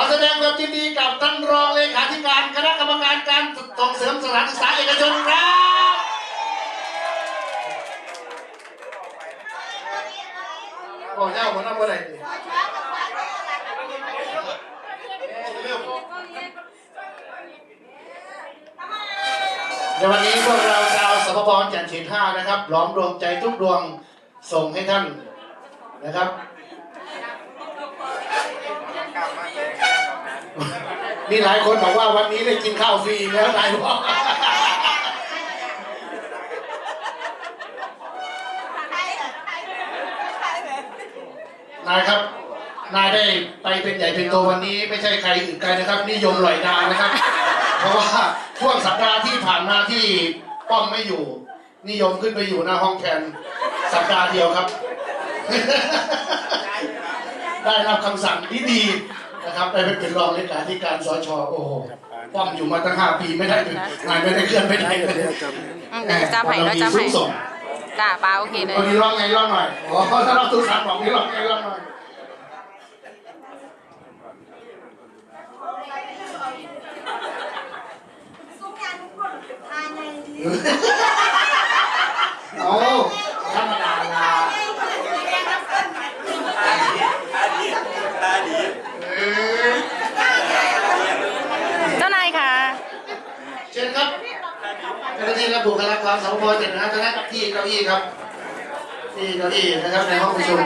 อแสดงความยินดีกับท่านรองเลขาธิการคณะกรรมการการส่งเสริมสถานศึกษาเอกชนครับ โอ้เจ้าหัมทำอะไรดีในวันนี้พวกเราชาวสพพรจันทร์เขห้านะครับ หลอมรวมใจทุกดวงส่งให้ท่านนะครับ มีหลายคนบอกว่าวันนี้ได้กินข้าวฟรีแล้วนายบอกนายครับนายได้ไปเป็นใหญ่เป็นโตวันนี้ไม่ใช่ใครอื่นไกลนะครับ นิยมลอยดาวนะครับ เพราะว่าช่วงสัปดาห์ที่ผ่านมาที่ป้อมไม่อยู่ นิยมขึ้นไปอยู่หน้าห้องแทนสัปดาห์เดียวครับ ได้รับคำสั่งที่ดี นะครับได้ไปเป็นรองเลขาธิการสชโอ้โหป้อมอยู่มาตั้งห้าปีไม่ได้นายไม่ได้เคลื่อนไปไหนเลยอืมเดี๋ยวจำให้แล้วจำให้บารมีสูงส่งจ้าป้าโอเคเลย วันนี้ร้องไงร้องหน่อยอ๋อถ้าเราตุสานบอกนี่ร้องไงร้องหน่อยเอาธรรมดาละเออ เจ้านายค่ะ เชิญครับ เจ้าหน้าที่และบุคลากรสพเจ็ดนะฮะจะนั่งที่เก้าอี้ครับที่เก้าอี้นะครับในห้องประชุม